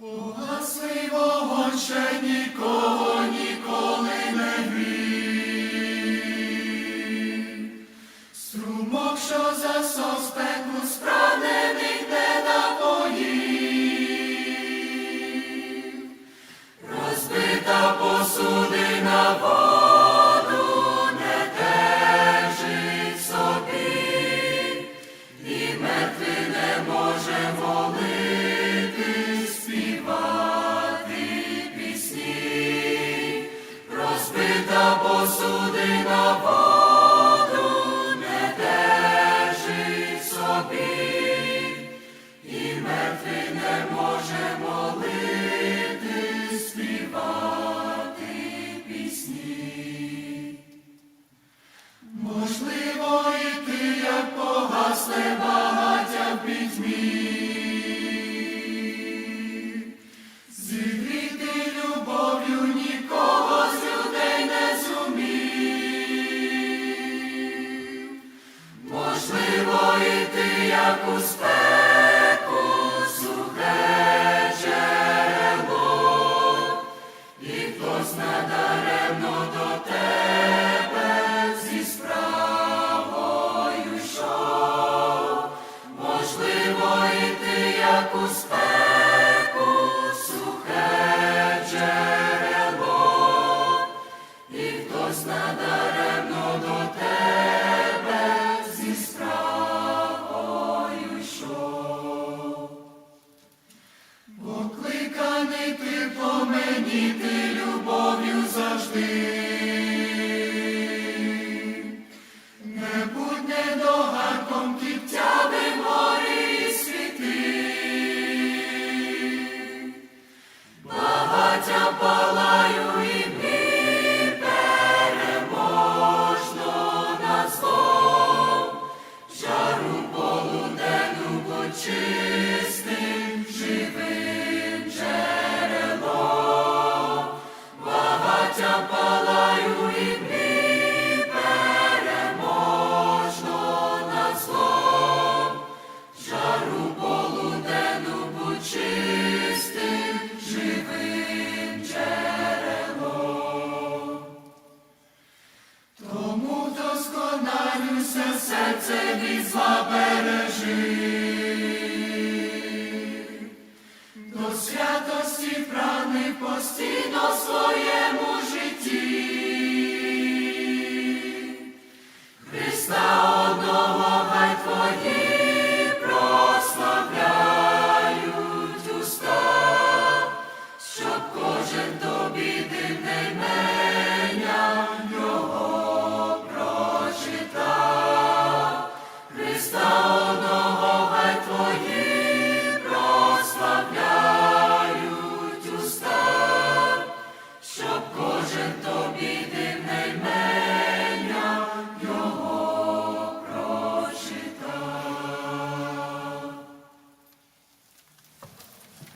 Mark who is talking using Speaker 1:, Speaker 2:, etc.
Speaker 1: Погасли вогонь ще нікого ніколи не вір. Krasnodar. по мені ти любов'ю завжди. склоняюся, серце не зла бережи. до святості прани постійно своєму житті.